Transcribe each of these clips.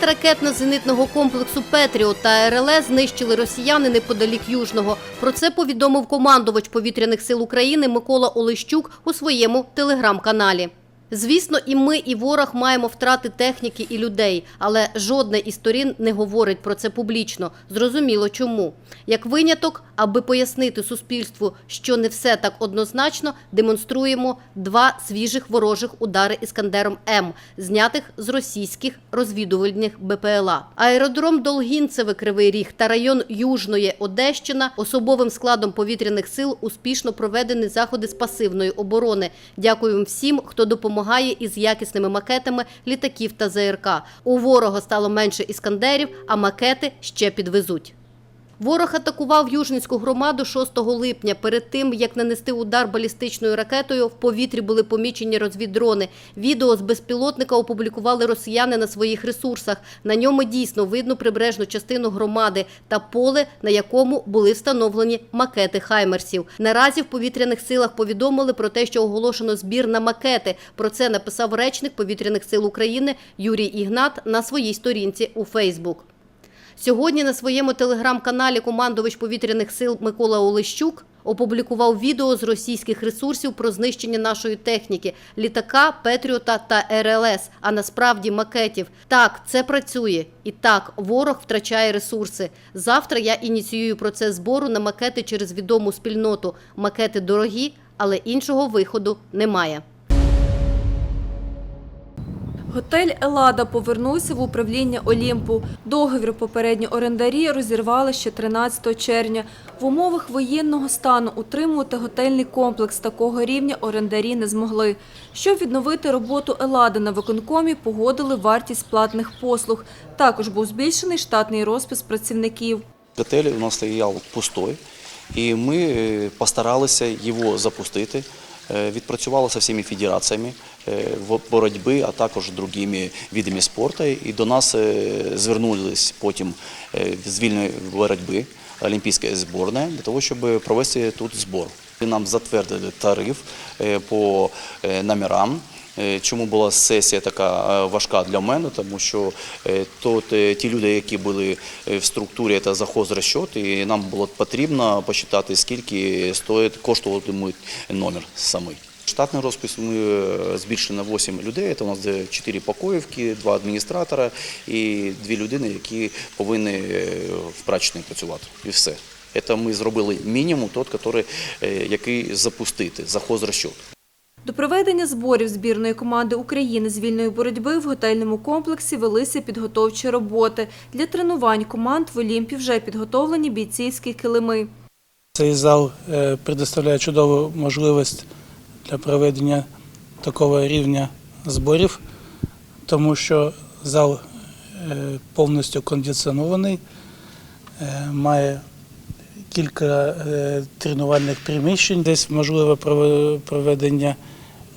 Сайт ракетно-зенитного комплексу Петріот та РЛС знищили росіяни неподалік Южного. Про це повідомив командувач повітряних сил України Микола Олещук у своєму телеграм-каналі. Звісно, і ми, і ворог маємо втрати техніки і людей, але жодне із сторін не говорить про це публічно. Зрозуміло, чому. Як виняток, аби пояснити суспільству, що не все так однозначно, демонструємо два свіжих ворожих удари іскандером М, знятих з російських розвідувальних БПЛА. Аеродром Долгінцеве Кривий Ріг та район Южної Одещина особовим складом повітряних сил успішно проведені заходи з пасивної оборони. Дякуємо всім, хто допомагає із якісними макетами літаків та ЗРК. У ворога стало менше іскандерів, а макети ще підвезуть. Ворог атакував Южницьку громаду 6 липня. Перед тим, як нанести удар балістичною ракетою, в повітрі були помічені розвіддрони. Відео з безпілотника опублікували росіяни на своїх ресурсах. На ньому дійсно видно прибережну частину громади та поле, на якому були встановлені макети хаймерсів. Наразі в повітряних силах повідомили про те, що оголошено збір на макети. Про це написав речник повітряних сил України Юрій Ігнат на своїй сторінці у Фейсбук. Сьогодні на своєму телеграм-каналі командувач повітряних сил Микола Олещук опублікував відео з російських ресурсів про знищення нашої техніки літака, Петріота та РЛС, а насправді макетів. Так, це працює. І так, ворог втрачає ресурси. Завтра я ініціюю процес збору на макети через відому спільноту. Макети дорогі, але іншого виходу немає. Готель Елада повернувся в управління Олімпу. Договір попередні орендарі розірвали ще 13 червня. В умовах воєнного стану утримувати готельний комплекс такого рівня орендарі не змогли. Щоб відновити роботу Елади на виконкомі, погодили вартість платних послуг. Також був збільшений штатний розпис працівників. Готель у нас стояв пустой, і ми е, постаралися його запустити. Е, всіми федераціями е, боротьби, а також другими видами спорту. І до нас е, звернулись потім з вільної боротьби Олімпійська зборна для того, щоб провести тут збор. Нам затвердили тариф по номерам. Е, Чому була сесія така е, важка для мене? Тому що е, тут ті люди, які були в структурі, це захозрасчет, і нам було потрібно посчитати, скільки стоїть коштуватиме номер самий. Штатний розпис ми збільшили на 8 людей. Це у нас 4 покоївки, 2 адміністратора і 2 людини, які повинні в прачечній працювати. І все. Це ми зробили мінімум, той, який, запустити, захозрасчет. До проведення зборів збірної команди України з вільної боротьби в готельному комплексі велися підготовчі роботи. Для тренувань команд в Олімпі вже підготовлені бійцівські килими. Цей зал е, предоставляє чудову можливість для проведення такого рівня зборів, тому що зал е, повністю кондиціонований, е, має кілька тренувальних приміщень. Десь можливе прове- проведення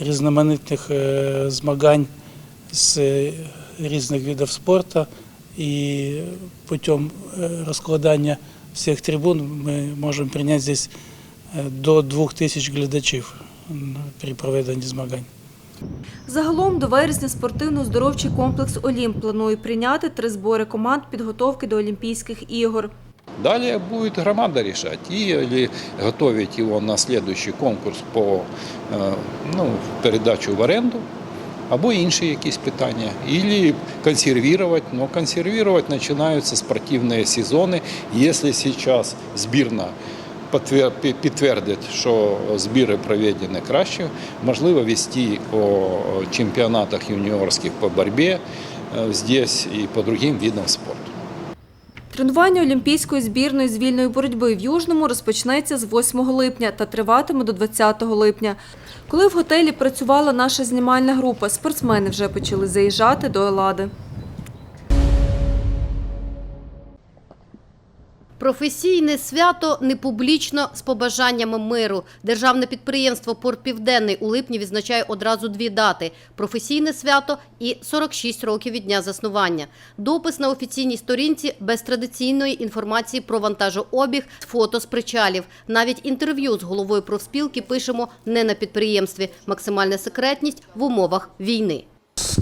різноманітних е, змагань з е, різних видів спорту і путем е, розкладання всіх трибун ми можемо прийняти здесь до 2000 глядачів при проведенні змагань. Загалом до вересня спортивно-здоровчий комплекс Олімп планує прийняти три збори команд підготовки до Олімпійських ігор. Далее будет громада решать, или готовить его на следующий конкурс по е, ну, передачу в оренду, або інші якісь питання, или консервировать, но консервировать начинаются спортивные сезоны. Если сейчас збірна підтвердить, що збіри проведені краще, можливо вести по чемпіонатах юніорських по боротьбі е, здесь і по другим видам спорту. Тренування олімпійської збірної з вільної боротьби в Южному розпочнеться з 8 липня та триватиме до 20 липня. Коли в готелі працювала наша знімальна група, спортсмени вже почали заїжджати до Елади. Професійне свято не публічно з побажаннями миру. Державне підприємство Порт Південний у липні відзначає одразу дві дати: професійне свято і 46 років від дня заснування. Допис на офіційній сторінці без традиційної інформації про вантажообіг, фото з причалів. Навіть інтерв'ю з головою профспілки пишемо не на підприємстві. Максимальна секретність в умовах війни.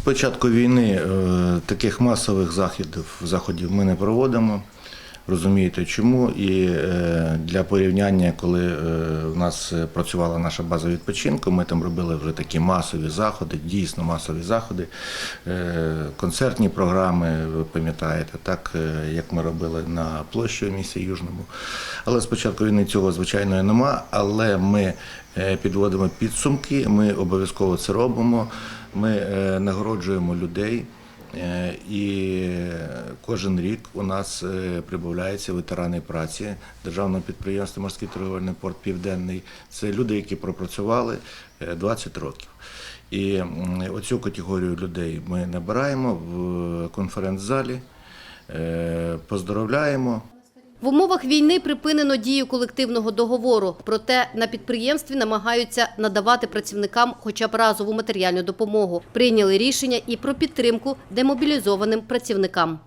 початку війни е, таких масових заходів, заходів ми не проводимо. Розумієте чому? І е, для порівняння, коли е, в нас е, працювала наша база відпочинку, ми там робили вже такі масові заходи, дійсно масові заходи, концертні програми, ви пам'ятаєте, так як ми робили на площі у місті Южному. Але спочатку війни цього звичайно нема. Але ми підводимо підсумки, ми обов'язково це робимо. Ми нагороджуємо людей. Е, І кожен рік у нас е, прибавляються ветерани праці державного підприємства Морський торговельний порт Південний. Це люди, які пропрацювали е, 20 років. І оцю категорію людей ми набираємо в конференц-залі, е, поздоровляємо. В умовах війни припинено дію колективного договору. Проте на підприємстві намагаються надавати працівникам хоча б разову матеріальну допомогу. Прийняли рішення і про підтримку демобілізованим працівникам.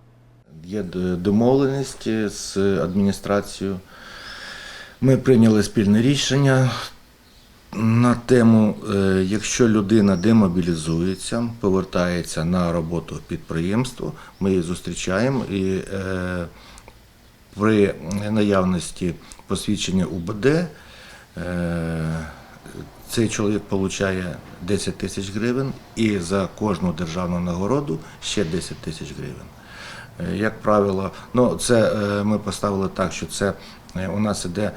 Є д- домовленості з адміністрацією. Ми прийняли спільне рішення на тему, е, якщо людина демобілізується, повертається на роботу в підприємство, ми її зустрічаємо і е, при наявності посвідчення УБД е, цей чоловік отримує 10 тисяч гривень і за кожну державну нагороду ще 10 тисяч гривень. Е, Як правило, ну це е, ми поставили так, що це у нас іде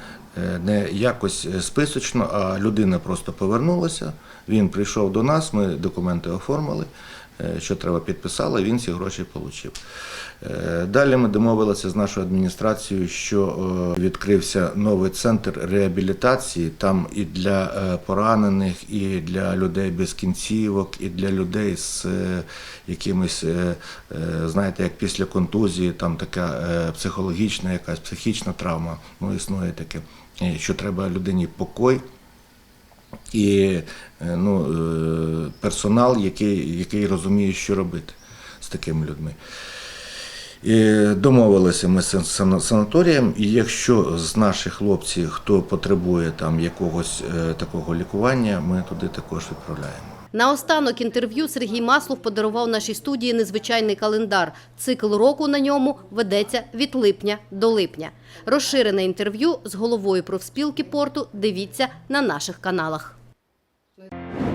не якось списочно, а людина просто повернулася. Він прийшов до нас, ми документи оформили, що треба підписали, він ці гроші отримав. Далі ми домовилися з нашою адміністрацією, що е, відкрився новий центр реабілітації. Там і для е, поранених, і для людей без кінцівок, і для людей з е, якимись, е, е, знаєте, як після контузії, там така е, психологічна, якась психічна травма. Ну, існує таке, е, що треба людині покой і е, ну, е, персонал, який, який розуміє, що робити з такими людьми. І домовилися ми з санаторієм, і якщо з наших хлопців хто потребує там якогось е, такого лікування, ми туди також відправляємо. Наостанок інтерв'ю Сергій Маслов подарував нашій студії незвичайний календар. Цикл року на ньому ведеться від липня до липня. Розширене інтерв'ю з головою профспілки порту дивіться на наших каналах.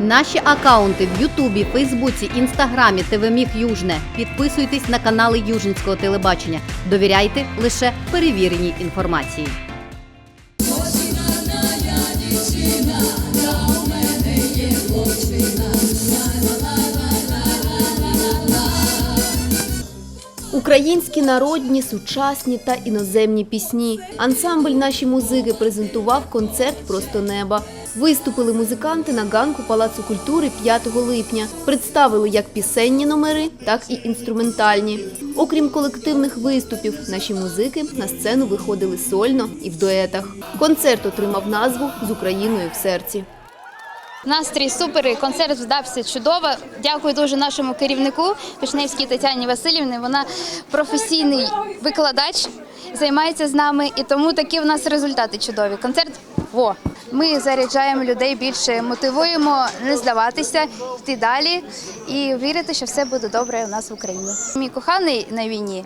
Наші акаунти в Ютубі, Фейсбуці, Інстаграмі, ТВ Міг Южне. Підписуйтесь на канали Южницького телебачення. Довіряйте лише перевіреній інформації. Українські народні, сучасні та іноземні пісні. Ансамбль наші музики презентував концерт Просто неба. Виступили музиканти на ганку Палацу культури 5 липня. Представили як пісенні номери, так і інструментальні. Окрім колективних виступів, наші музики на сцену виходили сольно і в дуетах. Концерт отримав назву з Україною в серці. Настрій супер, концерт вдався чудово. Дякую дуже нашому керівнику Пішневській Тетяні Васильівні. Вона професійний викладач, займається з нами, і тому такі в нас результати чудові. Концерт во. Ми заряджаємо людей більше, мотивуємо не здаватися, йти далі і вірити, що все буде добре у нас в Україні. Мій коханий на війні.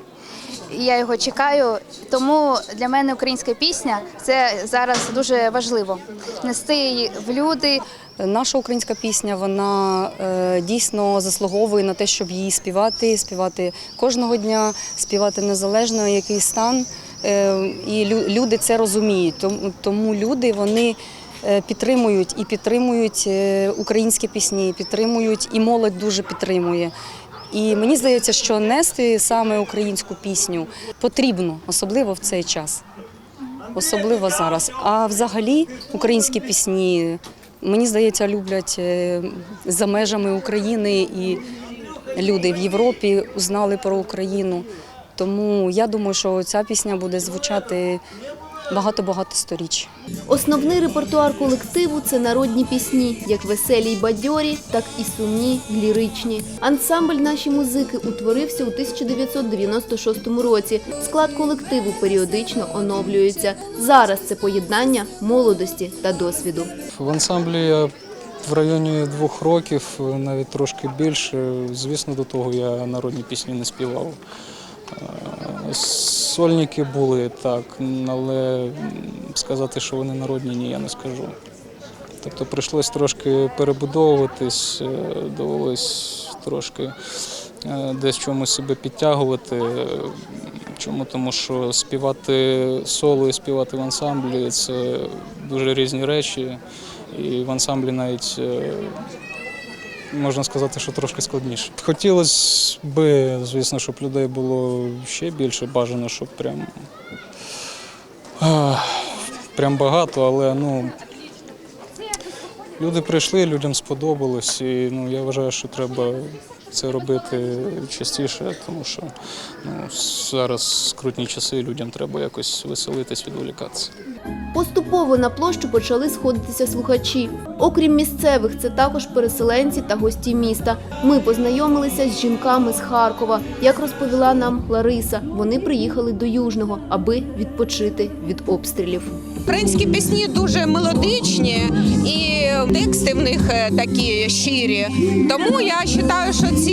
І Я його чекаю, тому для мене українська пісня це зараз дуже важливо нести її в люди, Наша українська пісня вона е, дійсно заслуговує на те, щоб її співати, співати кожного дня, співати незалежно який стан. Е, і лю- люди це розуміють. Тому, тому люди вони е, підтримують і підтримують е, українські пісні, підтримують і молодь дуже підтримує. І мені здається, що нести саме українську пісню потрібно, особливо в цей час особливо зараз. А взагалі українські пісні, мені здається, люблять е, за межами України і люди в Європі узнали про Україну. Тому я думаю, що ця пісня буде звучати багато-багато сторіч. Основний репертуар колективу це народні пісні, як веселі й бадьорі, так і сумні, ліричні. Ансамбль наші музики утворився у 1996 році. Склад колективу періодично оновлюється. Зараз це поєднання молодості та досвіду. В ансамблі в районі двох років, навіть трошки більше. Звісно, до того я народні пісні не співав. Сольники були так, але сказати, що вони народні, ні, я не скажу. Тобто прийшлось трошки перебудовуватись, е, довелось трошки е, десь чомусь себе підтягувати. Чому? Тому що співати соло і співати в ансамблі це дуже різні речі. І в ансамблі навіть е, можна сказати, що трошки складніше. Хотілося б, звісно, щоб людей було ще більше, бажано, щоб прям, прям багато, але ну, люди прийшли, людям сподобалось, і ну, я вважаю, що треба це робити частіше, тому що ну, зараз скрутні часи, людям треба якось веселитись, відволікатися. Поступово на площу почали сходитися слухачі. Окрім місцевих, це також переселенці та гості міста. Ми познайомилися з жінками з Харкова. Як розповіла нам Лариса, вони приїхали до Южного, аби відпочити від обстрілів. Українські пісні дуже мелодичні і тексти в них е, такі щирі. Тому я вважаю, що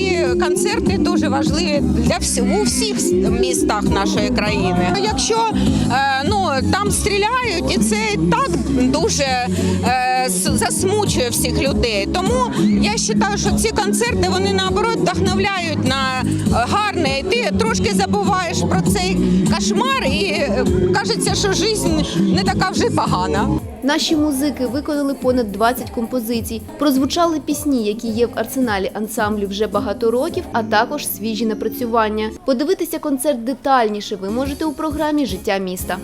концерти дуже важливі для всіх у всіх містах нашої країни. Якщо е, ну там стріляють, і це так дуже е, засмучує всіх людей. Тому я вважаю, що ці концерти вони наоборот вдохновляють на е, гарне. Ти трошки забуваєш про цей кошмар, і кажеться, що життя не така вже погана. Наші музики виконали понад 20 композицій. Прозвучали пісні, які є в арсеналі ансамблю вже багато років, а також свіжі напрацювання. Подивитися концерт детальніше ви можете у програмі Життя міста.